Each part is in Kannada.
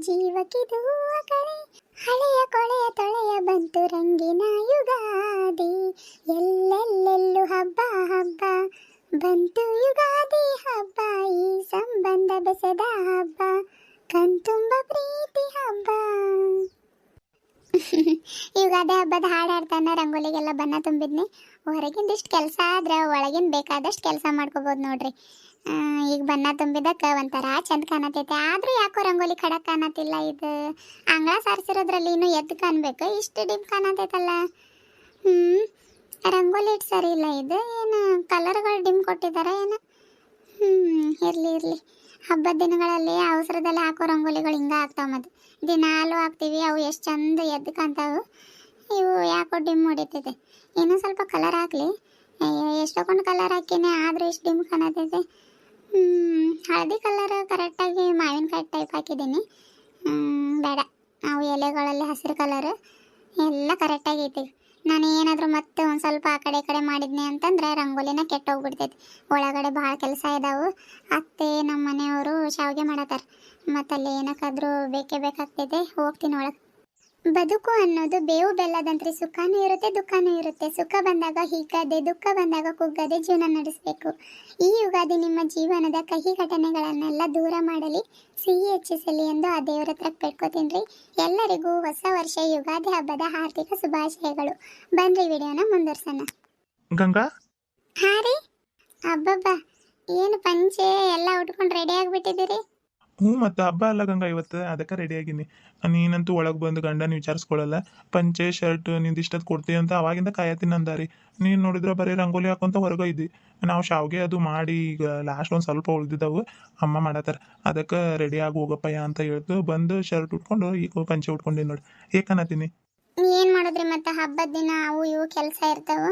ಜೀವಕಿದು ಹೂವ ಕಳೆ ಹಳೆಯ ಕೊಳೆಯ ತೊಳೆಯ ಬಂತು ರಂಗಿನ ಯುಗಾದಿ. ಎಲ್ಲೆಲ್ಲೆಲ್ಲೂ ಹಬ್ಬ ಹಬ್ಬ. ಬಂತು ಯುಗಾದಿ ಹಬ್ಬ, ಈ ಸಂಬಂಧ ಬೆಸೆದ ಹಬ್ಬ. ಕಂತುಂಬ ಪ್ರೀತಿ ಹಬ್ಬ. ಯುಗಾದಿ ಹಬ್ಬದ ಹಾಡು ಹಾಡ್ತಾನ ರಂಗೋಲಿಗೆಲ್ಲ ಬಣ್ಣ ತುಂಬಿದ್ನಿ. ಹೊರಗಿಂದಿಷ್ಟು ಕೆಲಸ ಆದ್ರೆ ಒಳಗಿಂದ ಬೇಕಾದಷ್ಟು ಕೆಲಸ ಮಾಡ್ಕೋಬೋದು ನೋಡ್ರಿ. ಈಗ ಬಣ್ಣ ತುಂಬಿದಕ್ಕೆ ಒಂಥರ ಚಂದ ಕಾಣತೈತೆ. ಆದ್ರೂ ಯಾಕೋ ರಂಗೋಲಿ ಖಡಕ್ ಕಾಣತಿಲ್ಲ ಇದು. ಅಂಗಳ ಸಾರಿಸಿರೋದ್ರಲ್ಲಿ ಇನ್ನೂ ಎದ್ದು ಕಾಣಬೇಕು. ಇಷ್ಟು ಡಿಪ್ ಕಾಣತೈತಲ್ಲ. ಹ್ಮ್, ರಂಗೋಲಿ ಇಟ್ಟು ಸರಿ ಇಲ್ಲ ಇದು. ಏನು ಕಲರ್ಗಳು ಡಿಮ್ ಕೊಟ್ಟಿದ್ದಾರೆ ಏನು? ಹ್ಮ್, ಇರ್ಲಿ ಇರ್ಲಿ. ಹಬ್ಬದ ದಿನಗಳಲ್ಲಿ ಅವಸರದಲ್ಲಿ ಹಾಕೋ ರಂಗೋಲಿಗಳು ಹಿಂಗ ಆಗ್ತಾವ ಮತ್ತೆ ದಿನಾಲು ಹಾಕ್ತೀವಿ. ಅವು ಎಷ್ಟು ಚಂದ ಎದ್ದು ಕಾಣ್ತಾವು. ಇವು ಯಾಕೋ ಡಿಮ್ ಹೊಡಿತೈತೆ ಇನ್ನೂ ಸ್ವಲ್ಪ ಕಲರ್ ಹಾಕ್ಲಿ ಎಷ್ಟೊಂದು ಕಲರ್ ಹಾಕಿನಿ ಆದರೆ ಎಷ್ಟು ಡಿಮ್ ಕಾಣತೈತೆ ಹಳದಿ ಕಲರ್ ಕರೆಕ್ಟಾಗಿ ಮಾವಿನಕಾಯಿ ಟೈಪ್ ಹಾಕಿದ್ದೀನಿ. ಬೇಡ. ನಾವು ಎಲೆಗಳಲ್ಲಿ ಹಸಿರು ಕಲರ್ ಎಲ್ಲ ಕರೆಕ್ಟಾಗಿ ಐತೆ. ನಾನು ಏನಾದರೂ ಮತ್ತೆ ಒಂದು ಸ್ವಲ್ಪ ಆ ಕಡೆ ಈ ಕಡೆ ಮಾಡಿದ್ನಿ ಅಂತಂದ್ರೆ ರಂಗೋಲಿನ ಕೆಟ್ಟೋಗ್ಬಿಡ್ತೈತಿ ಒಳಗಡೆ ಭಾಳ ಕೆಲಸ ಇದಾವೆ. ಅತ್ತೆ ನಮ್ಮ ಮನೆಯವರು ಶಾವಿಗೆ ಮಾಡತ್ತಾರ. ಮತ್ತಲ್ಲಿ ಏನಕ್ಕಾದ್ರೂ ಬೇಕೇ ಬೇಕಾಗ್ತೈತೆ ಹೋಗ್ತೀನಿ ಒಳಗೆ. ಬದುಕು ಅನ್ನೋದು ಬೇವು ಬೆಲ್ಲದಂತೆ ಸುಖನೂ ಇರುತ್ತೆ ದುಃಖನೂ ಇರುತ್ತೆ. ಸುಖ ಬಂದಾಗ ಹೀಗದೆ ದುಃಖ ಬಂದಾಗ ಕುಗ್ಗದೆ ಜೀವನ ನಡೆಸಬೇಕು. ಈ ಯುಗಾದಿ ನಿಮ್ಮ ಜೀವನದ ಕಹಿ ಘಟನೆಗಳನ್ನೆಲ್ಲ ದೂರ ಮಾಡಲಿ. ಸಿಹಿ ಹೆಚ್ಚಿಸಲಿ ಎಂದು ಆ ದೇವರ ಹತ್ರ ಬೇಡ್ಕೋತೀನಿ ಎಲ್ಲರಿಗೂ ಹೊಸ ವರ್ಷ ಯುಗಾದಿ ಹಬ್ಬದ ಹಾರ್ದಿಕ ಶುಭಾಶಯಗಳು. ಬನ್ರಿ ವಿಡಿಯೋನ ಮುಂದುವರ್ಸೋಣ. ಗಂಗಾ? ಹಾ ರೀ. ಅಬ್ಬಬ್ಬ ಏನು ಪಂಚೆ ಎಲ್ಲ ಉಟ್ಕೊಂಡು ರೆಡಿ ಆಗಿಬಿಟ್ಟಿದ್ದೀರಿ? ಹ್ಞೂ, ಮತ್ತು ಹಬ್ಬ ಅಲ್ಲ ಇವತ್ತು ಅದಕ್ಕೆ ರೆಡಿ ಆಗೀನಿ. ನೀನಂತೂ ಒಳಗೆ ಬಂದು ಗಂಡನ ವಿಚಾರಿಸ್ಕೊಳ್ಳಲ್ಲ ಪಂಚೆ, ಶರ್ಟ್ ನಿಂದಿಷ್ಟದ್ ಕೊಡ್ತೀವಿ ಅಂತ ಅವಾಗಿಂದ ಕಾಯತ್ತೀನಿ ಅಂದಾರಿ. ನೀನು ನೋಡಿದ್ರೆ ಬರೀ ರಂಗೋಲಿ ಹಾಕೊಂತ ಹೊರಗೆ ಇದ್ದಿ ನಾವು ಶಾವ್ಗೆ ಅದು ಮಾಡಿ ಈಗ ಲಾಸ್ಟ್ ಒಂದು ಸ್ವಲ್ಪ ಉಳಿದಿದ್ದವು. ಅಮ್ಮ ಮಾಡತ್ತಾರ. ಅದಕ್ಕೆ ರೆಡಿ ಆಗಿ ಹೋಗಪ್ಪಯ್ಯ ಅಂತ ಹೇಳ್ತು ಬಂದು ಶರ್ಟ್ ಉಟ್ಕೊಂಡು ಈಗ ಪಂಚೆ ಉಟ್ಕೊಂಡಿ ನೋಡಿ. ಏಕನ್ನತೀನಿ ಏನು ಮಾಡಿದ್ರಿ ಮತ್ತೆ? ಹಬ್ಬದ ದಿನ ಅವು ಇವು ಕೆಲಸ ಇರ್ತಾವೆ.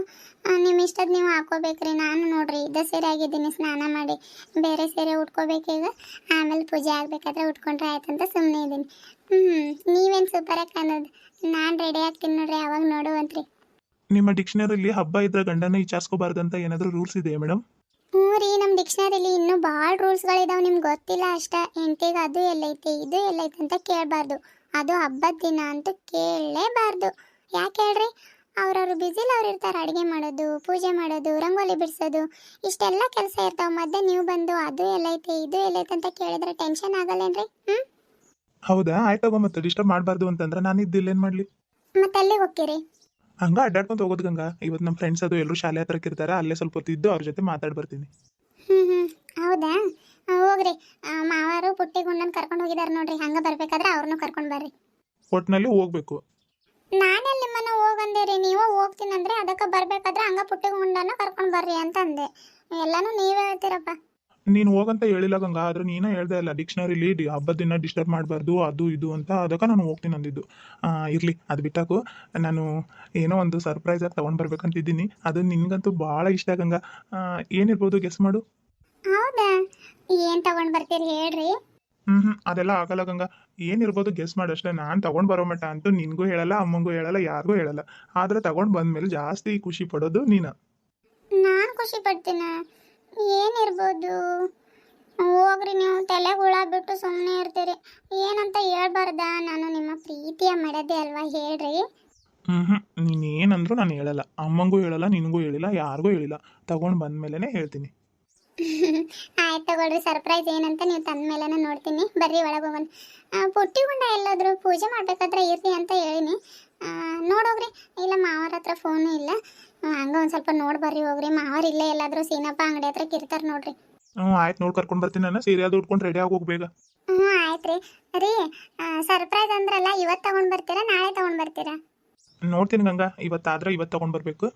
ನಿಮ್ಮ ಇಷ್ಟದ ನೀವು ಹಾಕೋಬೇಕ್ರಿ. ನಾನು ನೋಡ್ರಿ ಇದ ಸೀರೆ ಆಗಿದ್ದೀನಿ ಸ್ನಾನ ಮಾಡಿ ಬೇರೆ ಸೀರೆ ಉಟ್ಕೋಬೇಕೀಗ ಆಮೇಲೆ ಪೂಜೆ ಆಗಬೇಕಾದ್ರೆ ಉಟ್ಕೊಂಡ್ರೆ ಆಯ್ತಂತ ಸುಮ್ಮನೆ ಇದ್ದೀನಿ. ಹ್ಞೂ ನೀವೇನು ಸೂಪರಾಗಿ ಕಾಣೋದು? ನಾನು ರೆಡಿ ಆಗ್ತೀನಿ ನೋಡ್ರಿ ಅವಾಗ ನೋಡುವಂತ್ರಿ. ನಿಮ್ಮ ಡಿಕ್ಷನರಿಲಿ ಹಬ್ಬ ಇದ್ರೆ ಗಂಡನ ವಿಚಾರಿಸ್ಕೋಬಾರ್ದಂತ ಏನಾದರೂ ರೂಲ್ಸ್ ಇದೆಯಾ ಮೇಡಮ್ ಹ್ಞೂ ರೀ ನಮ್ಮ ಡಿಕ್ಷನರಿಲಿ ಇನ್ನೂ ಭಾಳ ರೂಲ್ಸ್ಗಳಿದಾವೆ ನಿಮ್ಗೆ ಗೊತ್ತಿಲ್ಲ ಅಷ್ಟ. ಹೆಂಡ್ತಿಗೆ ಅದು ಎಲ್ಲೈತೆ ಇದು ಎಲ್ಲೈತೆ ಅಂತ ಕೇಳಬಾರ್ದು. ಅದು ಹಬ್ಬದ ದಿನ ಅಂತ ಕೇಳಲೇಬಾರ್ದು. ಯಾಕೆ ಹೇಳ್ರಿ? ಅವ್ರವ್ರು ಬ್ಯುಸಿಲಿ ಅವ್ರು ಇರ್ತಾರೆ ಅಡುಗೆ ಮಾಡೋದು ಪೂಜೆ ಮಾಡೋದು ರಂಗೋಲಿ ಬಿಡಿಸೋದು ಇಷ್ಟೆಲ್ಲ ಕೆಲಸ ಇರ್ತಾವೆ. ಮಧ್ಯೆ ನೀವು ಬಂದು ಅದು ಎಲ್ಲೈತಿ ಇದು ಎಲ್ಲೈತಿ ಅಂತ ಕೇಳಿದ್ರೆ ಟೆನ್ಷನ್ ಆಗಲ್ಲೇನ್ರಿ? ಹ್ಞೂ ಹೌದಾ? ಆಯ್ತವ ಮತ್ತೆ ಡಿಸ್ಟರ್ಬ್ ಮಾಡಬಾರ್ದು ಅಂತಂದ್ರೆ ನಾನು ಇದ್ದಿಲ್ಲ ಏನು ಮಾಡಲಿ? ಮತ್ತೆ ಅಲ್ಲಿಗೆ ಹೋಗ್ತೀರಿ. ಹಂಗ ಅಡ್ಡಾಡ್ಕೊಂಡು ಹೋಗೋದು ಗಂಗ. ಇವತ್ತು ನಮ್ಮ ಫ್ರೆಂಡ್ಸ್ ಅದು ಎಲ್ಲರೂ ಶಾಲೆ ಹತ್ರಕ್ಕೆ ಇರ್ತಾರೆ ಅಲ್ಲೇ ಸ್ವಲ್ಪ ಹೊತ್ತು ಇದ್ದು ಅವ್ರ ಜೊತೆ ಮಾತಾಡ್ ಬರ್ತೀನಿ. ಹ್ಞೂ ಹ್ಞೂ ಹೌದಾ? ಹೋಗ್ರಿ. ಮಾವಾರು ಪುಟ್ಟಿ ಗುಂಡನ್ ಕರ್ಕೊಂಡು ಹೋಗಿದಾರೆ ನೋಡ್ರಿ. ಹಂಗ ಬರ್ಬೇಕಾದ್ರೆ ಅವ್ರನ್ನು ಕರ್ಕೊಂಡು ಬರ್ರಿ. ಒಟ್ಟಿನಲ್ಲಿ ಹೋಗ್ಬೇಕು. ನಾನೇ ನಿಮ್ಮನ್ನ ಹೋಗಂದೇರಿ ನೀವು ಹೋಗ್ತೀನಂದ್ರೆ ಅದಕ್ಕೆ ಬರ್ಬೇಕಾದ್ರೆ ಹಂಗ ಪುಟ್ಟಿ ಗುಂಡನ ಕರ್ಕೊಂಡು ಬರ್ರಿ ಅಂತ ಅಂದೆ ಎಲ್ಲಾನು ನೀವೇ ಹೇಳ್ತೀರಪ್ಪ. ನೀನು ಹೋಗಂತ ಹೇಳಿಲ್ಲ ಗಂಗಾ ಆದ್ರೆ ನೀನೇ ಹೇಳ್ದೆ ಅಲ್ಲ ಡಿಕ್ಷನರಿಲಿ ಲೀಡ್ ಹಬ್ಬದ ದಿನ ಡಿಸ್ಟರ್ಬ್ ಮಾಡಬಾರ್ದು ಅದು ಇದು ಅಂತ ಅದಕ್ಕೆ ನಾನು ಹೋಗ್ತೀನಿ ಅಂದಿದ್ದು. ಇರ್ಲಿ ಅದು ಬಿಟ್ಟಾಕು. ನಾನು ಏನೋ ಒಂದು ಸರ್ಪ್ರೈಸ್ ಆಗಿ ತೊಗೊಂಡು ಬರ್ಬೇಕಂತಿದ್ದೀನಿ. ಅದು ನಿನ್ಗಂತೂ ಭಾಳ ಇಷ್ಟ ಗಂಗಾ. ಏನಿರ್ಬೋದು ಗೆಸ್ ಮಾಡು. ಹೌದಾ? ಏನ್ ತಗೊಂಡ್ ಬರ್ತೀರಿ ಹೇಳ್ರಿ. ಹ್ಮ್ ಹ್ಮ್ ಅದೆಲ್ಲ ಆಗಲ್ಲ ಗಂಗಾ. ಏನಿರ್ಬೋದು ಗೆಸ್ ಮಾಡಷ್ಟೇ ನಾನು ತಗೊಂಡ್ ಬರೋ ಮಟ್ಟ ಅಂತೂ ನಿನ್ಗೂ ಹೇಳಲ್ಲ ಅಮ್ಮಂಗೂ ಹೇಳಲ್ಲ ಯಾರಿಗೂ ಹೇಳಲ್ಲ. ಆದ್ರೆ ತಗೊಂಡ್ ಬಂದ್ಮೇಲೆ ಜಾಸ್ತಿ ಖುಷಿ ಪಡೋದು ನೀನು. ನಾನ್ ಖುಷಿ ಪಡ್ತೀನ? ಏನಿರ್ಬೋದು? ಹೋಗ್ರಿ ನೀವು ತಲೆ ಹುಳ ಬಿಟ್ಟು ಸುಮ್ಮನೆ ಇರ್ತೀರಿ. ಏನಂತ ಹೇಳ್ಬಾರ್ದ? ನಾನು ನಿಮ್ಮ ಪ್ರೀತಿಯ ಮಾಡದೆ ಅಲ್ವಾ ಹೇಳ್ರಿ. ಹ್ಮ್ ಹ್ಮ್ ನೀನ್ ಏನಂದ್ರು ನಾನು ಹೇಳಲ್ಲ. ಅಮ್ಮಂಗೂ ಹೇಳಲ್ಲ ನಿನಗೂ ಹೇಳಿಲ್ಲ ಯಾರಿಗೂ ಹೇಳಿಲ್ಲ. ತಗೊಂಡ್ ಬಂದ್ಮೇಲೆ ಹೇಳ್ತೀನಿ. ಆಯ್ತು ತಗೊಳ್ರಿ ಸರ್ಪ್ರೈಸ್ ಏನಂತ ನೀವು ತಂದ ಮೇಲೆ ನೋಡ್ತೀನಿ. ಬರ್ರಿ ಒಳಗೆ ಹೋಗೋಣ. ಪುಟ್ಟಿಗುಂಡ ಪುಟ್ಟಿ ಗುಂಡ ಎಲ್ಲಾದ್ರೂ ಪೂಜೆ ಮಾಡ್ಬೇಕಾದ್ರೆ ಇರ್ರಿ ಅಂತ ಹೇಳಿನಿ. ನೋಡೋಗ್ರಿ. ಇಲ್ಲ ಮಾವರ ಹತ್ರ ಫೋನು ಇಲ್ಲ. ಹಂಗೆ ಒಂದು ಸ್ವಲ್ಪ ನೋಡಿ ಬರ್ರಿ ಹೋಗ್ರಿ. ಮಾವರ್ ಇಲ್ಲೇ ಎಲ್ಲಾದ್ರೂ ಸೀನಪ್ಪ ಅಂಗಡಿ ಹತ್ರ ಕಿರ್ತಾರ ನೋಡ್ರಿ. ಹ್ಞೂ ಆಯ್ತು ನೋಡಿ ಕರ್ಕೊಂಡು ಬರ್ತೀನಿ ನಾನು. ಸೀರೆ ಅದು ಉಟ್ಕೊಂಡು ರೆಡಿ ಆಗಿ ಹೋಗ್ಬೇಗ ಹ್ಞೂ ಆಯ್ತು ರೀ. ರೀ ಸರ್ಪ್ರೈಸ್ ಅಂದ್ರಲ್ಲ ಇವತ್ತು ತಗೊಂಡ್ ಬರ್ತೀರಾ ನಾಳೆ ತಗೊಂಡ್ ಬರ್ತೀರಾ? ನೋಡ್ತೀನಿ ಗಂಗಾ. ಇವತ್ತಾದ್ರೆ ಇವತ್ತು ತೊಗೊಂಡು ಬರಬೇಕು.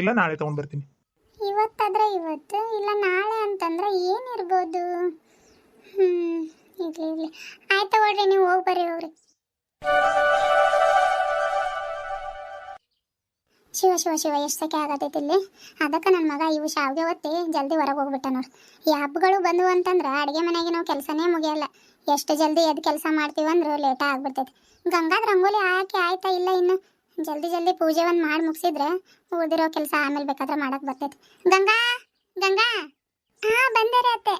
ಇಲ್ಲ ನಾಳೆ ತಗೊಂಡ್ ಬರ್ತೀನಿ. ಇವತ್ತಾದ್ರೆ ಇವತ್ತು, ಇಲ್ಲ ನಾಳೆ ಅಂತಂದ್ರೆ ಏನಿರ್ಬೋದು ಹ್ಞೂ ಇರ್ಲಿ ಇರ್ಲಿ. ಆಯ್ತು ಹೊಡ್ರಿ ನೀವು ಹೋಗಿ ಬರ್ರಿ ಹೋಗ್ರಿ ಶಿವ ಶಿವ ಶಿವ, ಎಷ್ಟು ಸೆಕೆ ಆಗತೈತಿ ಇಲ್ಲಿ? ಅದಕ್ಕೆ ನನ್ನ ಮಗ ಇವು ಶಾವಿಗೆ ಒತ್ತಿ ಜಲ್ದಿ ಹೊರಗೆ ಹೋಗ್ಬಿಟ್ಟ ನೋಡಿ. ಈ ಹಬ್ಬಗಳು ಬಂದವು ಅಂತಂದ್ರೆ ಅಡುಗೆ ಮನೆಗೆ ನಾವು ಕೆಲಸನೇ ಮುಗಿಯಲ್ಲ. ಎಷ್ಟು ಜಲ್ದಿ ಎದ್ದು ಕೆಲಸ ಮಾಡ್ತೀವಂದ್ರೆ ಲೇಟ ಆಗ್ಬಿಡ್ತೈತಿ. ಗಂಗಾದ ರಂಗೋಲಿ ಹಾಕಿ ಆಯ್ತಾ, ಇಲ್ಲ ಇನ್ನು? ಜಲ್ದಿ ಜಲ್ದಿ ಪೂಜೆ ಒಂದು ಮಾಡಿ ಮುಗಿಸಿದ್ರೆ ಓದಿರೋ ಕೆಲಸ ಆಮೇಲೆ ಬೇಕಾದ್ರೆ ಮಾಡಕ್ ಬರ್ತೈತಿ. ಗಂಗಾ ಗಂಗಾ. ಹಾ ಬಂದರೆ ಅತ್ತೆ.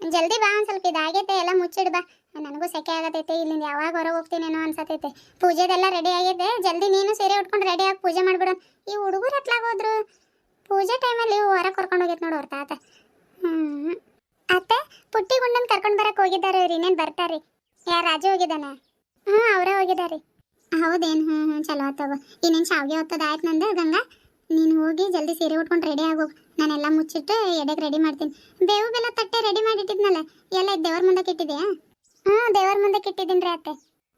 ಜಲ್ದಿ ಬಾ ಒಂದು ಸ್ವಲ್ಪ, ಇದಾಗೈತೆ, ಎಲ್ಲ ಮುಚ್ಚಿಡ್ ಬಾ. ನನಗೂ ಸೆಕೆ ಆಗತೈತೆ, ಇಲ್ಲಿಂದ ಯಾವಾಗ ಹೊರಗೆ ಹೋಗ್ತೀನೇನೋ ಅನ್ಸತೈತೆ. ಪೂಜೆದೆಲ್ಲ ರೆಡಿ ಆಗೈತೆ ಜಲ್ದಿ ನೀನು ಸೀರೆ ಉಟ್ಕೊಂಡು ರೆಡಿ ಆಗಿ ಪೂಜೆ ಮಾಡ್ಬಿಡೋ. ಈ ಹುಡುಗರು ಎತ್ಲಾಗೋದ್ರು ಪೂಜೆ ಟೈಮಲ್ಲಿ ಹೊರಗೆ ಕರ್ಕೊಂಡು ಹೋಗೈತೆ ನೋಡು ಹೊರ್ತಾ ಆತ ಹ್ಞೂ ಅತ್ತೆ ಪುಟ್ಟಿ ಗುಂಡನ್ ಕರ್ಕೊಂಡು ಬರಕ್ಕೆ ಹೋಗಿದ್ದಾರೆ ರೀ ಇನ್ನೇನು ಬರ್ತಾರ್ರಿ? ಯಾರು ರಾಜು ಹೋಗಿದ್ದಾನೆ? ಹ್ಞೂ ಅವರೇ ಹೋಗಿದ್ದಾರೆ ಹೌದೇನು? ಹ್ಞೂ ಹ್ಞೂ ಚಲೋ ಆತವ ಇನ್ನೇನು ಶಾವಿಗೆ ಹೊತ್ತದ ಆಯ್ತು ನಂದು? ಗಂಗಾ, ನೀನು ಹೋಗಿ ಜಲ್ದಿ ಸೀರೆ ಉಟ್ಕೊಂಡು ರೆಡಿ ಆಗೋಗು ನಾನೆಲ್ಲ ಮುಚ್ಚಿಟ್ಟು ಎಡೆಗೆ ರೆಡಿ ಮಾಡ್ತೀನಿ. ಬೇವು ಬೆಲ್ಲ ತಟ್ಟೆ ರೆಡಿ ಮಾಡಿಟ್ಟಿದ್ನಲ್ಲ, ಎಲ್ಲ ದೇವ್ರ ಮುಂದಕ್ಕೆ ಇಟ್ಟಿದೆಯಾ? ಹ್ಞೂ ದೇವ್ರ ಮುಂದಕ್ಕೆ ಇಟ್ಟಿದ್ದೀನಿ ರೀ ಅತ್ತೆ.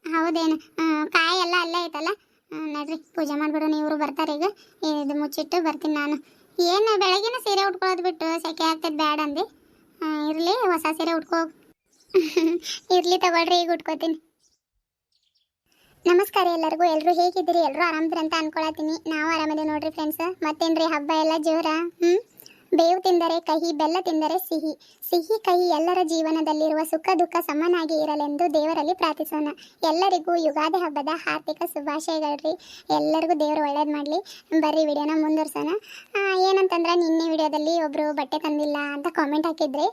ಹೌದೇನು? ಕಾಯಿ ಎಲ್ಲ ಅಲ್ಲೇ ಐತಲ್ಲ? ನಡ್ರಿ, ಪೂಜೆ ಮಾಡಿಬಿಡು ಇವರು ಬರ್ತಾರೆ ಈಗ. ಇದು ಮುಚ್ಚಿಟ್ಟು ಬರ್ತೀನಿ ನಾನು. ಏನು ಬೆಳಗಿನ ಸೀರೆ ಉಟ್ಕೊಳ್ಳೋದು ಬಿಟ್ಟು ಸೆಕೆ ಆಗ್ತದೆ ಬ್ಯಾಡ ಅಂದು? ಇರಲಿ, ಹೊಸ ಸೀರೆ ಉಟ್ಕೋ. ಇರಲಿ ತಗೊಳ್ರಿ, ಈಗ ಉಟ್ಕೋತೀನಿ. ನಮಸ್ಕಾರ ಎಲ್ಲರಿಗೂ. ಎಲ್ಲರೂ ಹೇಗಿದ್ದೀರಿ? ಎಲ್ಲರೂ ಆರಾಮದ್ರಿ ಅಂತ ಅನ್ಕೊಳತೀನಿ ನಾವು ಆರಾಮದೇ ನೋಡ್ರಿ ಫ್ರೆಂಡ್ಸ್ ಮತ್ತೇನ್ರಿ ಹಬ್ಬ ಎಲ್ಲ ಜೋರ? ಹ್ಮ್? ಬೇವು ತಿಂದರೆ ಕಹಿ, ಬೆಲ್ಲ ತಿಂದರೆ ಸಿಹಿ. ಸಿಹಿ ಕಹಿ ಎಲ್ಲರ ಜೀವನದಲ್ಲಿರುವ ಸುಖ, ದುಃಖ ಸಮನಾಗಿ ಇರಲೆಂದು ದೇವರಲ್ಲಿ ಪ್ರಾರ್ಥಿಸೋಣ. ಎಲ್ಲರಿಗೂ ಯುಗಾದಿ ಹಬ್ಬದ ಹಾರ್ದಿಕ ಶುಭಾಶಯಗಳ್ರಿ. ಎಲ್ಲರಿಗೂ ದೇವರು ಒಳ್ಳೇದು ಮಾಡಲಿ. ಬರ್ರಿ ವಿಡಿಯೋನ ಮುಂದುವರ್ಸೋಣ. ಏನಂತಂದ್ರೆ ನಿನ್ನೆ ವಿಡಿಯೋದಲ್ಲಿ ಒಬ್ರು ಬಟ್ಟೆ ತಂದಿಲ್ಲ ಅಂತ ಕಾಮೆಂಟ್ ಹಾಕಿದ್ರಿ.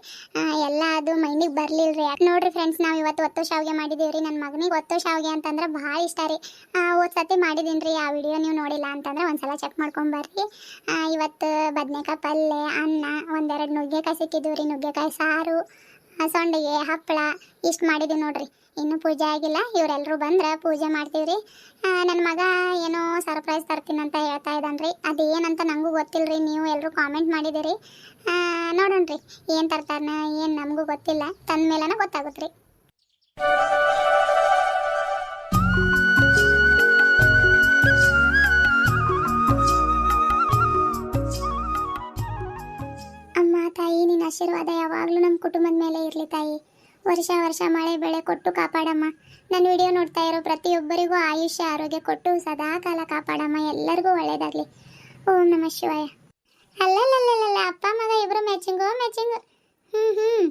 ಎಲ್ಲ ಅದು ಮೈಂಡಿಗೆ ಬರ್ಲಿಲ್ರಿ. ಯಾಕೆ ನೋಡ್ರಿ ಫ್ರೆಂಡ್ಸ್ ನಾವು ಇವತ್ತು ಒತ್ತು ಶಾವಿಗೆ ಮಾಡಿದೀವ್ರಿ. ನನ್ನ ಮಗನಿಗೆ ಒತ್ತು ಶಾವಿಗೆ ಅಂತಂದ್ರೆ ಭಾಳ ಇಷ್ಟ ರೀ. ಹೋದ್ ಸತಿ ಮಾಡಿದ್ದೀನಿ ರೀ ಆ ವಿಡಿಯೋ ನೀವು ನೋಡಿಲ್ಲ ಅಂತಂದ್ರೆ ಒಂದ್ಸಲ ಚೆಕ್ ಮಾಡ್ಕೊಂಡ್ ಬರ್ರಿ. ಇವತ್ತು ಬದನೆಕಾಯಿ ಪಲ್ಯ ಅನ್ನ, ಒಂದೆರಡು ನುಗ್ಗೆಕಾಯಿ ಸಿಕ್ಕಿದ್ವು ರೀ. ನುಗ್ಗೆಕಾಯಿ ಸಾರು ಸೊಂಡಿಗೆ ಹಪ್ಪಳ, ಇಷ್ಟು ಮಾಡಿದೀವಿ ನೋಡ್ರಿ. ಇನ್ನೂ ಪೂಜೆ ಆಗಿಲ್ಲ. ಇವರೆಲ್ಲರೂ ಬಂದ್ರೆ ಪೂಜೆ ಮಾಡ್ತೀವಿ ರೀ. ನನ್ನ ಮಗ ಏನೋ ಸರ್ಪ್ರೈಸ್ ತರ್ತೀನಿ ಅಂತ ಹೇಳ್ತಾ ಅದು ಅದೇನಂತ ನನಗೂ ಗೊತ್ತಿಲ್ಲರಿ ನೀವು ಎಲ್ಲರೂ ಕಾಮೆಂಟ್ ಮಾಡಿದಿರಿ. ರೀ ಏನು ತರ್ತಾರನ, ಏನು ನಮಗೂ ಗೊತ್ತಿಲ್ಲ. ತಂದ ಮೇಲನ ಗೊತ್ತಾಗುತ್ತೆ ರೀ ತಾಯಿ, ನಿನ್ನ ಆಶೀರ್ವಾದ ಯಾವಾಗಲೂ ನಮ್ಮ ಕುಟುಂಬದ ಮೇಲೆ ಇರಲಿ ತಾಯಿ. ವರ್ಷ ವರ್ಷ ಮಳೆ, ಬೆಳೆ ಕೊಟ್ಟು ಕಾಪಾಡಮ್ಮ. ನನ್ನ ವಿಡಿಯೋ ನೋಡ್ತಾ ಇರೋ ಪ್ರತಿಯೊಬ್ಬರಿಗೂ ಆಯುಷ್ಯ, ಆರೋಗ್ಯ ಕೊಟ್ಟು ಸದಾ ಕಾಲ ಕಾಪಾಡಮ್ಮ. ಎಲ್ಲರಿಗೂ ಒಳ್ಳೇದಾಗಲಿ. ಓಂ ನಮ ಶಿವಾಯ. ಅಲ್ಲಲ್ಲಲ್ಲಲ್ಲ, ಅಪ್ಪ, ಮಗ ಇಬ್ರು ಮ್ಯಾಚಿಂಗು ಮ್ಯಾಚಿಂಗು ಹ್ಞೂ ಹ್ಞೂ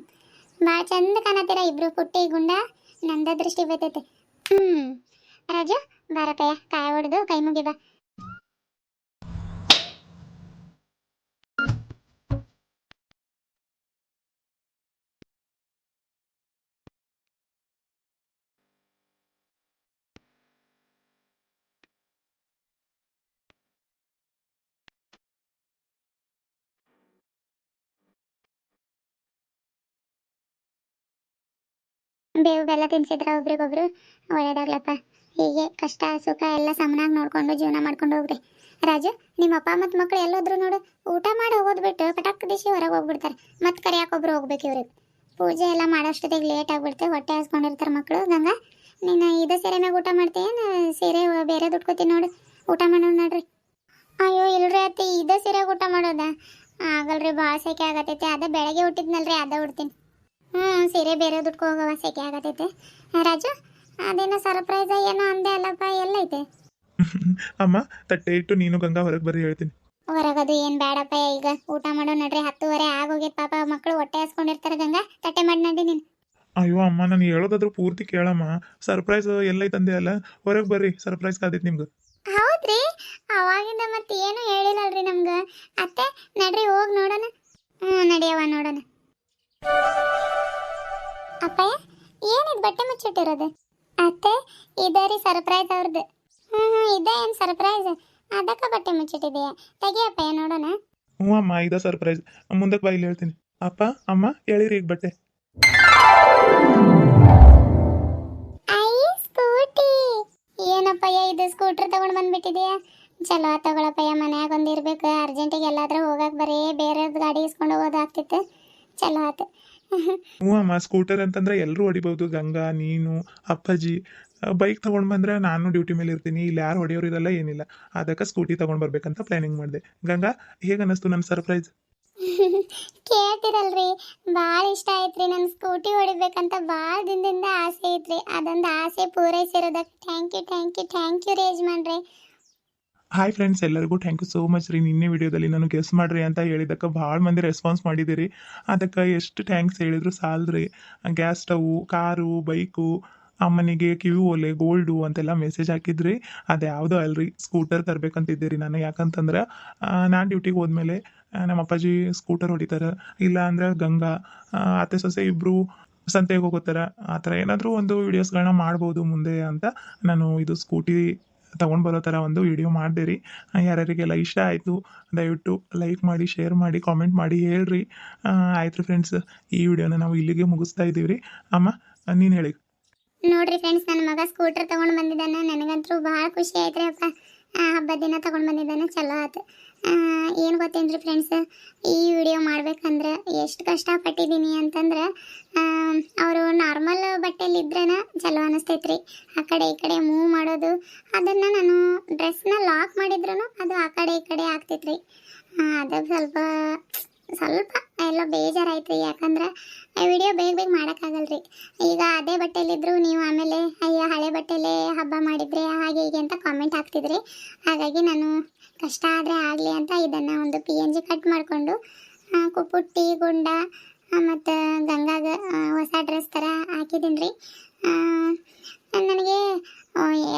ಭಾಳ ಚಂದ ಕಾಣತ್ತೀರ ಇಬ್ರು ಪುಟ್ಟಿ ಗುಂಡ. ನಂದ ದೃಷ್ಟಿ ಬರ್ತೈತೆ. ಹ್ಞೂ ರಾಜು, ಬಾರಪ್ಪಯ್ಯ, ಕಾಯಿ ಹೊಡೆದು ಕೈ ಮುಗಿ ಬೇವು ಬೆಲ್ಲ ತಿನ್ಸಿದ್ರೆ ಒಬ್ರಿಗೊಬ್ರು. ಒಳ್ಳೇದಾಗ್ಲಪ್ಪ. ಹೀಗೆ ಕಷ್ಟ, ಸುಖ ಎಲ್ಲ ಸಮನಾಗಿ ನೋಡ್ಕೊಂಡು ಜೀವನ ಮಾಡ್ಕೊಂಡು ಹೋಗ್ರಿ. ರಾಜು, ನಿಮ್ಮ ಅಪ್ಪ ಮತ್ತು ಮಕ್ಕಳು ಎಲ್ಲೋದ್ರು ನೋಡು, ಊಟ ಮಾಡಿ ಹೋಗೋದು ಬಿಟ್ಟು ಪಟಕ್ ದಿಶಿ ಹೊರಗೆ ಹೋಗ್ಬಿಡ್ತಾರೆ. ಮತ್ತೆ ಕರಿಯಾಕ ಒಬ್ರು ಹೋಗ್ಬೇಕು ಇವ್ರಿಗೆ ಪೂಜೆ ಎಲ್ಲ ಮಾಡೋಷ್ಟೊತ್ತಿಗೆ ಲೇಟ್ ಆಗ್ಬಿಡ್ತೆ, ಹೊಟ್ಟೆ ಹಾಸ್ಕೊಂಡಿರ್ತಾರೆ ಮಕ್ಕಳು ಗಂಗಾ ನೀನು ಇದು ಸೀರೆ ಮ್ಯಾಗ ಊಟ ಮಾಡ್ತೀಯೇನು ಸೀರೆ ಬೇರೆ ದುಡ್ಕೋತೀನಿ ನೋಡು. ಊಟ ಮಾಡೋಣ ನೋಡ್ರಿ. ಅಯ್ಯೋ, ಇಲ್ರಿ ಅತ್ತಿ, ಇದೇ ಸೀರೆಗೆ ಊಟ ಮಾಡೋದ. ಆಗಲ್ರಿ, ಭಾಳ ಸೆಕೆ ಆಗತ್ತೈತಿ ಅದೇ ಬೆಳಗ್ಗೆ ಹುಟ್ಟಿದ್ನಲ್ರಿ, ಅದೇ ಉಡ್ತೀನಿ. ಹ್ಞೂ ಸೀರೆ ಬೇರೆ ದುಡ್ಕೊ ಹೋಗವ ಸೆಕೆ ಆಗತೈತೆ. ರಾಜು ಅದೇನ ಸರ್ಪ್ರೈಸ್ ಏನೋ ಅಂದೆ ಅಲ್ಲಪ್ಪ ಎಲ್ಲೈತೆ? ಅಮ್ಮ ತಟ್ಟೆ ಇಟ್ಟು ನೀನು ಗಂಗಾ ಹೊರಗೆ ಬರ್ರಿ ಹೇಳ್ತೀನಿ. ಹೊರಗದು ಏನು ಬೇಡಪ್ಪ ಈಗ. ಊಟ ಮಾಡೋ ನಡ್ರಿ ಹತ್ತುವರೆ ಆಗೋಗೈತೆ ಪಾಪ ಮಕ್ಕಳು ಹೊಟ್ಟೆ ಹಾಸ್ಕೊಂಡಿರ್ತಾರೆ ಗಂಗಾ. ತಟ್ಟೆ ಮಾಡಿ ನಡಿ ನೀನು. ಅಯ್ಯೋ ಅಮ್ಮ ನಾನು ಹೇಳೋದಾದ್ರೂ ಪೂರ್ತಿ ಕೇಳಮ್ಮ. ಸರ್ಪ್ರೈಸ್ ಎಲ್ಲೈತಂದೆ ಅಲ್ಲ ಹೊರಗೆ ಬರ್ರಿ ಸರ್ಪ್ರೈಸ್ ಕಾದಿತ್ತು ನಿಮ್ಗೆ. ಹೌದ್ರಿ? ಅವಾಗಿಂದ ಮತ್ತೆ ಏನು ಹೇಳಿಲ್ಲಲ್ರಿ ನಮ್ಗ. ಅತ್ತೆ ನಡ್ರಿ ಹೋಗಿ ನೋಡೋಣ. ಹ್ಞೂ ನಡಿಯವ ನೋಡೋಣ. ಅಪ್ಪಯ್ಯ ಏನಿದು ಬಟ್ಟೆ ಮುಚ್ಚಿಟ್ಟಿರೋದು? ಅತ್ತೆ ಇದೇ ರೀ ಸರ್ಪ್ರೈಸ್ ಅವ್ರದ್ದು ಹ್ಞೂ ಹ್ಞೂ ಇದೇ ಏನು ಸರ್ಪ್ರೈಸ್? ಅದಕ್ಕೆ ಬಟ್ಟೆ ಮುಚ್ಚಿಟ್ಟಿದೆಯಾ. ತೆಗಿಯಪ್ಪಯ್ಯ ನೋಡೋಣ. ಹ್ಞೂ ಅಮ್ಮ ಇದ ಸರ್ಪ್ರೈಸ್. ಮುಂದಕ್ಕೆ ಬಾಯಿಲಿ ಹೇಳ್ತೀನಿ. ಅಪ್ಪ ಅಮ್ಮ ಹೇಳಿರಿ ಈಗ ಬಟ್ಟೆ. I scooty. ಏನಪ್ಪಯ್ಯ ಇದು ಸ್ಕೂಟರ್ ತಗೊಂಡು ಬಂದ್ಬಿಟ್ಟಿದೆಯಾ? ಚಲೋ ತಗೊಳಪ್ಪಯ್ಯ ಮನ್ಯಾಗ ಒಂದಿರ್ಬೇಕು ಅರ್ಜೆಂಟಿಗೆ ಎಲ್ಲಾದ್ರೂ ಹೋಗಕ್ ಬರೀ ಬೇರೆ ಗಾಡಿ ಇಸ್ಕೊಂಡು ಹೋಗೋದಾಗ್ತಿತ್ತು ಚಲೋ ಆತು. ಹ್ಞೂ ಅಮ್ಮ ಸ್ಕೂಟರ್ ಅಂತಂದ್ರೆ ಎಲ್ಲರೂ ಹೊಡಿಬೋದು. ಗಂಗಾ ನೀನು ಅಪ್ಪಾಜಿ. ಬೈಕ್ ತಗೊಂಡು ಬಂದ್ರೆ ನಾನು ಡ್ಯೂಟಿ ಮೇಲೆ ಇರ್ತೀನಿ. ಇಲ್ಲಿ ಯಾರು ಹೊಡೆಯೋರು ಇರಲ್ಲ ಏನಿಲ್ಲ. ಅದಕ್ಕೆ ಸ್ಕೂಟಿ ತಗೊಂಡ್ ಬರ್ಬೇಕಂತ ಪ್ಲಾನಿಂಗ್ ಮಾಡಿದೆ. ಗಂಗಾ ಹೇಗೆ ಅನ್ನಿಸ್ತು ನನ್ನ ಸರ್ಪ್ರೈಸ್ ಕೇಳ್ತಿರಲ್ರಿ ಭಾಳ ಇಷ್ಟ ಐತ್ರಿ ನನ್ನ ಸ್ಕೂಟಿ ಹೊಡಿಬೇಕಂತ. ಭಾಳ ದಿನದಿಂದ ಆಸೆ ಐತ್ರಿ. ಅದೊಂದು ಆಸೆ ಪೂರೈಸಿರೋದಕ್ಕೆ. Thank you thank you thank you ರೇಜ್ ಮಾಡ್ರಿ ಹಾಯ್ ಫ್ರೆಂಡ್ಸ್ ಎಲ್ಲರಿಗೂ ಥ್ಯಾಂಕ್ ಯು ಸೋ ಮಚ್ ರೀ. ನಿನ್ನೆ ವಿಡಿಯೋದಲ್ಲಿ ನಾನು ಗೆಸ್ ಮಾಡ್ರಿ ಅಂತ ಹೇಳಿದ್ದಕ್ಕೆ ಭಾಳ ಮಂದಿ ರೆಸ್ಪಾನ್ಸ್ ಮಾಡಿದ್ದೀರಿ. ಅದಕ್ಕೆ ಎಷ್ಟು ಥ್ಯಾಂಕ್ಸ್ ಹೇಳಿದ್ರು ಸಾಲ್ರಿ ಗ್ಯಾಸ್ ಸ್ಟವು ಕಾರು, ಬೈಕು, ಅಮ್ಮನಿಗೆ ಕಿವಿ ಓಲೆ ಗೋಲ್ಡು ಅಂತೆಲ್ಲ ಮೆಸೇಜ್ ಹಾಕಿದ್ರಿ. ಅದು ಯಾವುದೋ ಅಲ್ರಿ ಸ್ಕೂಟರ್ ತರಬೇಕಂತಿದ್ದೀರಿ ನಾನು. ಯಾಕಂತಂದ್ರೆ ನಾನು ಡ್ಯೂಟಿಗೆ ಹೋದ್ಮೇಲೆ ನಮ್ಮ ಅಪ್ಪಾಜಿ ಸ್ಕೂಟರ್ ಹೊಡಿತಾರೆ. ಇಲ್ಲ ಅಂದ್ರೆ ಗಂಗಾ ಅತ್ತೆ ಸೊಸೆ ಇಬ್ಬರು ಸಂತೆಗೆ ಹೋಗೋತಾರೆ. ಆ ಥರ ಏನಾದರೂ ಒಂದು ವೀಡಿಯೋಸ್ಗಳನ್ನ ಮಾಡ್ಬೋದು ಮುಂದೆ ಅಂತ ನಾನು ಇದು ಸ್ಕೂಟಿ ತಗೊಂಡು ಬರೋ ಥರ ಒಂದು ವಿಡಿಯೋ ಮಾಡಿದೆ ರೀ ಯಾರ್ಯಾರಿಗೆಲ್ಲ ಇಷ್ಟ ಆಯಿತು ದಯವಿಟ್ಟು ಲೈಕ್ ಮಾಡಿ ಶೇರ್ ಮಾಡಿ ಕಾಮೆಂಟ್ ಮಾಡಿ ಹೇಳ್ರಿ. ಆಯ್ತು ರೀ ಫ್ರೆಂಡ್ಸ್ ಈ ವಿಡಿಯೋನ ನಾವು ಇಲ್ಲಿಗೆ ಮುಗಿಸ್ತಾ ಇದ್ದೀವಿ ರೀ ಅಮ್ಮ ನೀನು ಹೇಳಿ. ನೋಡ್ರಿ ಫ್ರೆಂಡ್ಸ್ ನನ್ನ ಮಗ ಸ್ಕೂಟರ್ ತೊಗೊಂಡು ಬಂದಿದ್ದಾನೆ. ನನಗಂತೂ ಭಾಳ ಖುಷಿ ಆಯ್ತ್ರಿ ಅಪ್ಪ. ಆ, ಹಬ್ಬದ ದಿನ ತೊಗೊಂಡು ಬಂದಿದ್ದಾನೆ, ಚಲೋ ಆತು. ಏನು ಗೊತ್ತೇನ್ರಿ ಫ್ರೆಂಡ್ಸ್ ಈ ವಿಡಿಯೋ ಮಾಡ್ಬೇಕಂದ್ರೆ ಎಷ್ಟು ಕಷ್ಟಪಟ್ಟಿದ್ದೀನಿ ಅಂತಂದ್ರೆ ಅವರು ನಾರ್ಮಲ್ ಬಟ್ಟೆಲಿ ಇದ್ರೇನ ಚಲೋ ಅನಿಸ್ತೈತ್ರಿ. ಆ ಕಡೆ ಈ ಕಡೆ ಮೂವ್ ಮಾಡೋದು, ಅದನ್ನು ನಾನು ಡ್ರೆಸ್ನ ಲಾಕ್ ಮಾಡಿದ್ರು ಅದು ಆ ಕಡೆ ಈ ಕಡೆ ಆಗ್ತೈತೆ ರೀ ಅದು ಸ್ವಲ್ಪ ಸ್ವಲ್ಪ ಎಲ್ಲ ಬೇಜಾರಾಯ್ತು ಯಾಕಂದ್ರೆ ವಿಡಿಯೋ ಬೇಗ ಬೇಗ ಮಾಡೋಕ್ಕಾಗಲ್ರಿ. ಈಗ ಅದೇ ಬಟ್ಟೆಯಲ್ಲಿದ್ದರು ನೀವು ಆಮೇಲೆ, ಅಯ್ಯ, ಹಳೆ ಬಟ್ಟೆಯಲ್ಲೇ ಹಬ್ಬ ಮಾಡಿದ್ರೆ ಹಾಗೆ ಹೀಗೆ ಅಂತ ಕಾಮೆಂಟ್ ಹಾಕ್ತಿದ್ರಿ. ಹಾಗಾಗಿ ನಾನು ಕಷ್ಟ ಆದರೆ ಆಗಲಿ ಅಂತ ಇದನ್ನು ಒಂದು ಪಿ ಎನ್ ಜಿ ಕಟ್ ಮಾಡಿಕೊಂಡು ಕುಪ್ಪುಟ್ಟಿ, ಗುಂಡ ಮತ್ತು ಗಂಗಾಗ ಹೊಸ ಡ್ರೆಸ್ ಥರ ಹಾಕಿದ್ದೀನಿ ರೀ ನನಗೆ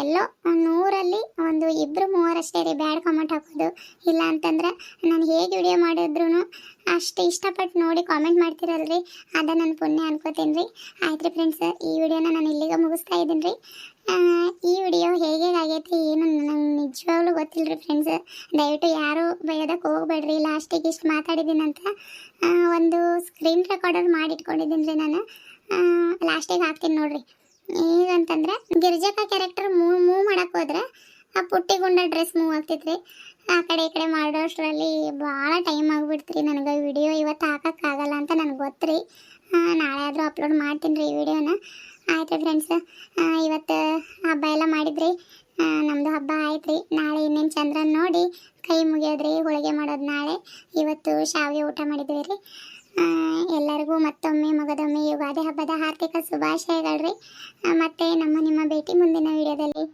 ಎಲ್ಲೋ ನೂರಲ್ಲಿ ಒಂದು ಇಬ್ಬರು ಮೂವರಷ್ಟೇ ರೀ ಬ್ಯಾಡ್ ಕಾಮೆಂಟ್ ಹಾಕೋದು. ಇಲ್ಲ ಅಂತಂದ್ರೆ ನಾನು ಹೇಗೆ ವಿಡಿಯೋ ಮಾಡಿದ್ರು ಅಷ್ಟು ಇಷ್ಟಪಟ್ಟು ನೋಡಿ ಕಾಮೆಂಟ್ ಮಾಡ್ತಿರಲ್ರಿ. ಅದ ನನ್ನ ಪುಣ್ಯ ಅನ್ಕೋತೀನಿ ರೀ. ಆಯ್ತು ರೀ ಫ್ರೆಂಡ್ಸ್ ಈ ವಿಡಿಯೋನ ನಾನು ಇಲ್ಲಿಗೆ ಮುಗಿಸ್ತಾ ಇದ್ದೀನಿ ರೀ. ಈ ವಿಡಿಯೋ ಹೇಗೆ ಆಗೈತಿ, ಏನು ನಂಗೆ ನಿಜವಾಗ್ಲೂ ಗೊತ್ತಿಲ್ಲ ರೀ ಫ್ರೆಂಡ್ಸ್ ದಯವಿಟ್ಟು ಯಾರು ಬೈಯೋದಕ್ಕೆ ಹೋಗ್ಬೇಡ್ರಿ. ಲಾಸ್ಟಿಗೆ ಇಷ್ಟು ಮಾತಾಡಿದ್ದೀನಿ ಅಂತ ಒಂದು ಸ್ಕ್ರೀನ್ ರೆಕಾರ್ಡರ್ ಮಾಡಿಟ್ಕೊಂಡಿದ್ದೀನಿ ರೀ ನಾನು. ಲಾಸ್ಟಿಗೆ ಹಾಕ್ತೀನಿ ನೋಡ್ರಿ. ಈಗಂತಂದ್ರೆ ಗಿರ್ಜಕ ಕ್ಯಾರೆಕ್ಟರ್ ಮೂವ್ ಮೂವ್ ಮಾಡಕ್ಕೆ ಹೋದ್ರೆ ಆ ಪುಟ್ಟಿ ಗುಂಡ ಡ್ರೆಸ್ ಮೂವ್ ಆಗ್ತೈತ್ರಿ. ಆ ಕಡೆ ಈ ಕಡೆ ಮಾಡೋಷ್ಟರಲ್ಲಿ ಭಾಳ ಟೈಮ್ ಆಗಿಬಿಡ್ತ್ರಿ ನನಗೆ ವಿಡಿಯೋ ಇವತ್ತು ಹಾಕೋಕ್ಕಾಗಲ್ಲ ಅಂತ ನನಗೆ ಗೊತ್ತ್ರಿ. ನಾಳೆ ಆದರೂ ಅಪ್ಲೋಡ್ ಮಾಡ್ತೀನಿ ರೀ ಈ ವಿಡಿಯೋನ ಆಯ್ತು ಫ್ರೆಂಡ್ಸ್ ಇವತ್ತು ಹಬ್ಬ ಎಲ್ಲ ಮಾಡಿದ್ರಿ. ನಮ್ಮದು ಹಬ್ಬ ಆಯ್ತು ರೀ ನಾಳೆ ಇನ್ನೇನು ಚಂದ್ರನ ನೋಡಿ ಕೈ ಮುಗಿಯೋದ್ರಿ, ಹೋಳಿಗೆ ಮಾಡೋದು ನಾಳೆ. ಇವತ್ತು ಶಾವಿಗೆ ಊಟ ಮಾಡಿದ್ವಿ ರೀ. ಎಲ್ಲರಿಗೂ ಮತ್ತೊಮ್ಮೆ ಮಗದೊಮ್ಮೆ ಯುಗಾದಿ ಹಬ್ಬದ ಹಾರ್ದಿಕ ಶುಭಾಶಯಗಳ್ರಿ. ಮತ್ತೆ ನಮ್ಮ ನಿಮ್ಮ ಭೇಟಿ ಮುಂದಿನ ವಿಡಿಯೋದಲ್ಲಿ.